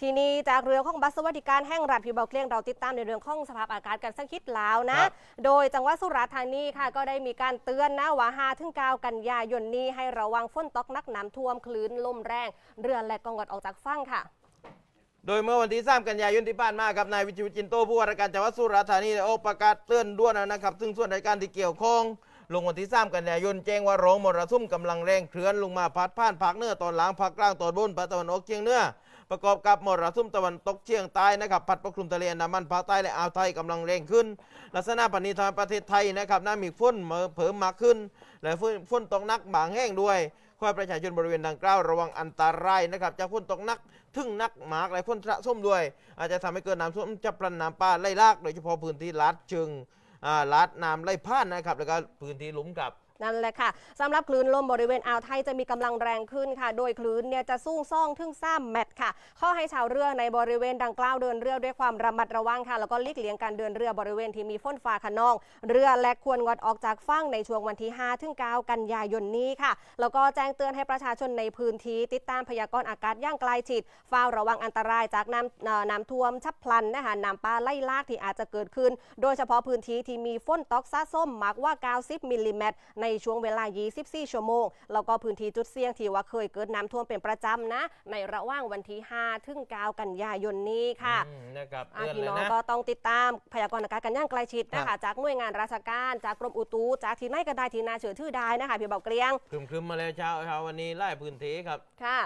ทีนี้จากเรื่องของบัตรสวัสดิการแห่งรัฐพี่เบาเกลียงเราติดตามในเรื่องของสภาพอากาศกันสักคิดแล้วนะ ครับโดยจังหวัดสุราษฎร์ธานีค่ะ ก็ได้มีการเตือนนะว่า5ถึง9กันยายนนี้ให้ระวังฝนตกหนักน้ำท่วมคลื่นลมแรง เรือและกองกดออกจากฝั่งค่ะ โดยเมื่อวันที่ 3 กันยายนที่ผ่านมาครับนายวิจิตรจินโตผู้ว่าราชการจังหวัดสุราษฎร์ธานีได้ออกประกาศเตือนด่วนนะครับ ซึ่งส่วนราชการที่เกี่ยวข้อง ลงวันที่ 3 กันยายนแจ้งว่าโรงมรสุมกำลังแรงเคลื่อนลงมาพัดผ่านภาคเหนือตอนหลังภาคกลางตอนบนภาคตะวันออกเฉียงเหนือ ประกอบกับมรสุมตะวันตกเฉียงใต้นะครับพัดปกคลุมทะเลอันดามันภาคใต้และอ่าวไทยกำลังแรงขึ้น ลักษณะปณิธานประเทศไทยนะครับน่ามีฝนเพิ่มมากขึ้น และฝนฝนตกหนักบางแห่งด้วยขอให้ประชาชนบริเวณดังกล่าวระวังอันตรายนะครับจากฝนตกหนักถึงนักหมากและฝนสะสมด้วย อาจจะทำให้เกิดน้ำท่วมจับพลันน้ำป่าไหลหลากโดยเฉพาะพื้นที่ลาดจึงอ่าลาดน้ำไหลผ่านนะครับแล้วก็พื้นที่หลุมกับ นั่นแหละค่ะสำหรับคลื่นลมบริเวณอ่าวไทยจะมีกำลังแรงขึ้นค่ะ โดยคลื่นเนี่ยจะสูงซ่องถึงซ้ำแมตค่ะ ข้อให้ชาวเรือในบริเวณดังกล่าวเดินเรือด้วยความระมัดระวังค่ะ แล้วก็ลีกเลี่ยงการเดินเรือบริเวณที่มีฝนฟ้าขนอง เรือและควรงดออกจากฝั่งในช่วงวันที่5ถึง9กันยายนนี้ค่ะ แล้วก็แจ้งเตือนให้ประชาชนในพื้นที่ติดตามพยากรณ์อากาศย่างใกล้ชิดเฝ้าระวังอันตรายจากน้ำน้ำท่วมฉับพลันนะคะน้ำป่าไล่ลากที่อาจจะเกิดขึ้น โดยเฉพาะพื้นที่ที่มีฝนตกสะสมมากกว่า 90มิลลิเมตรในช่วงเวลา 24 ชั่วโมง แล้วก็พื้นที่จุดเสี่ยงที่ว่าเคยเกิดน้ำท่วมเป็นประจำนะ ในระหว่างวันที่ 5 ถึง 9 กันยายนนี้ค่ะอืมนะครับอะเตือนพี่เลยน้องนะก็ต้องติดตามพยากรณ์อากาศกันอย่างใกล้ชิดนะครัคะบจากหน่วยงานราชการจากกรมอุตุจากที่ไหนก็ได้ที่นาเชื่อถือได้นะคะพี่เบาเกลียงครึมๆมาแล้วเช้าเช้าวันนี้ไล่พื้นที่ครับค่ะ